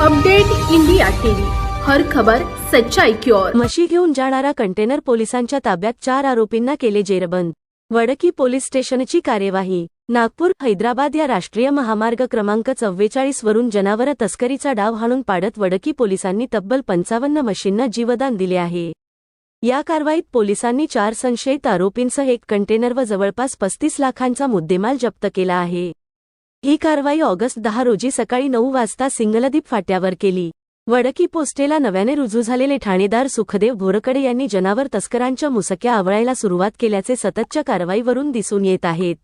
Update India TV. हर खबर सच्चाई की ओर. म्हशी घेऊन जाणारा कंटेनर पोलिसांच्या ताब्यात चार आरोपींना केले जेरबंद. वडकी पोलीस स्टेशनची कार्यवाही. नागपूर हैदराबाद या राष्ट्रीय महामार्ग क्रमांक चव्वेचाळीस वरून जनावर तस्करीचा डाव हाणून पाडत वडकी पोलिसांनी तब्बल पंचावन्न मशींना जीवदान दिले आहे. या कारवाईत पोलिसांनी चार संशयित आरोपींसह एक कंटेनर व जवळपास पस्तीस लाखांचा मुद्देमाल जप्त केला आहे. ही कारवाई ऑगस्ट दहा रोजी सकाळी नऊ वाजता सिंगलदीप फाट्यावर केली. वडकी पोस्टेला नव्याने रुजू झालेले ठाणेदार सुखदेव भोरकडे यांनी जनावर तस्करांच्या मुसक्या आवळायला सुरुवात केल्याचे सततच्या कारवाईवरून दिसून येत आहेत.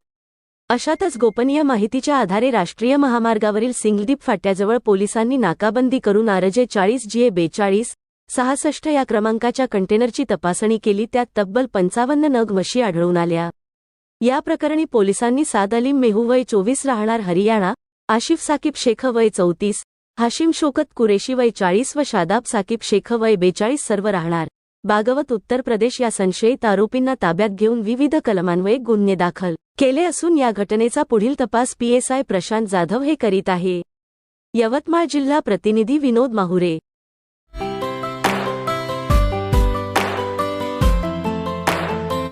अशातच गोपनीय माहितीच्या आधारे राष्ट्रीय महामार्गावरील सिंगलदीप फाट्याजवळ पोलिसांनी नाकाबंदी करून आरजे चाळीस जीए बेचाळीस सहासष्ट या क्रमांकाच्या कंटेनरची तपासणी केली त्यात तब्बल पंचावन्न नग म्हशी आढळून आल्या. या प्रकरणी पोलिसांनी साद अलीम मेहू वय चोवीस राहणार हरियाणा आशिफ साकीब शेख वय चौतीस हाशिम शोकत कुरेशी वय चाळीस व शादाब साकीब शेख वय बेचाळीस सर्व राहणार. बागवत उत्तर प्रदेश या संशयित आरोपींना ताब्यात घेऊन विविध कलमान्वये गुन्हे दाखल केले असून या घटनेचा पुढील तपास पीएसआय प्रशांत जाधव हे करीत आहे. यवतमाळ जिल्हा प्रतिनिधी विनोद माहुरे